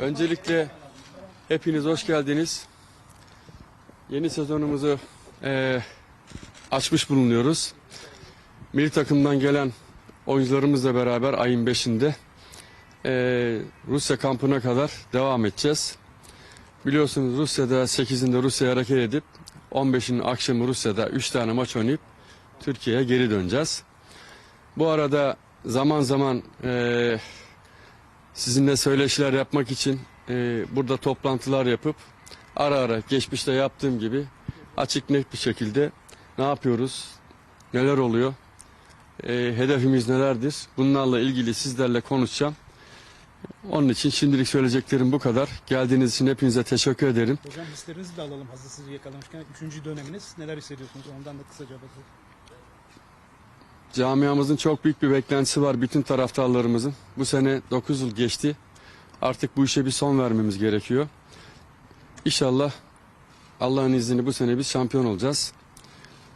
Öncelikle hepiniz hoş geldiniz. Yeni sezonumuzu eee, açmış bulunuyoruz. Milli takımdan gelen oyuncularımızla beraber ayın 5'inde eee, Rusya kampına kadar devam edeceğiz. Biliyorsunuz Rusya'da 8'inde Rusya'ya hareket edip 15'inin akşamı Rusya'da 3 tane maç oynayıp Türkiye'ye geri döneceğiz. Bu arada zaman zaman eee sizinle söyleşiler yapmak için eee, burada toplantılar yapıp ara ara geçmişte yaptığım gibi açık net bir şekilde ne yapıyoruz, neler oluyor, eee, hedefimiz nelerdir bunlarla ilgili sizlerle konuşacağım. Onun için şimdilik söyleyeceklerim bu kadar. Geldiğiniz için hepinize teşekkür ederim. Hocam hislerinizi de alalım hazır sizi yakalamışken. Üçüncü döneminiz. Neler hissediyorsunuz? Ondan da kısaca bakalım. Camiamızın çok büyük bir beklentisi var bütün taraftarlarımızın. Bu sene 9 yıl geçti. Artık bu işe bir son vermemiz gerekiyor. İnşallah Allah'ın izniyle bu sene biz şampiyon olacağız.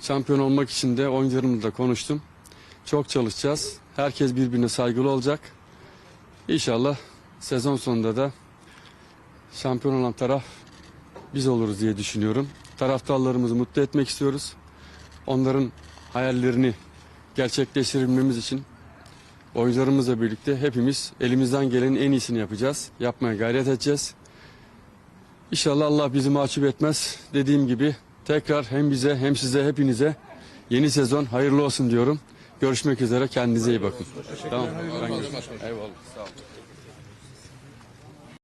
Şampiyon olmak için de oyuncularımızla konuştum. Çok çalışacağız. Herkes birbirine saygılı olacak. İnşallah sezon sonunda da şampiyon olan taraf biz oluruz diye düşünüyorum. Taraftarlarımızı mutlu etmek istiyoruz. Onların hayallerini gerçekleştirebilmemiz için oyuncularımızla birlikte hepimiz elimizden gelenin en iyisini yapacağız. Yapmaya gayret edeceğiz. İnşallah Allah bizi mahcup etmez. Dediğim gibi tekrar hem bize hem size hepinize yeni sezon hayırlı olsun diyorum. Görüşmek üzere. Kendinize iyi bakın. Tamam. Ben. Eyvallah. Sağ olun.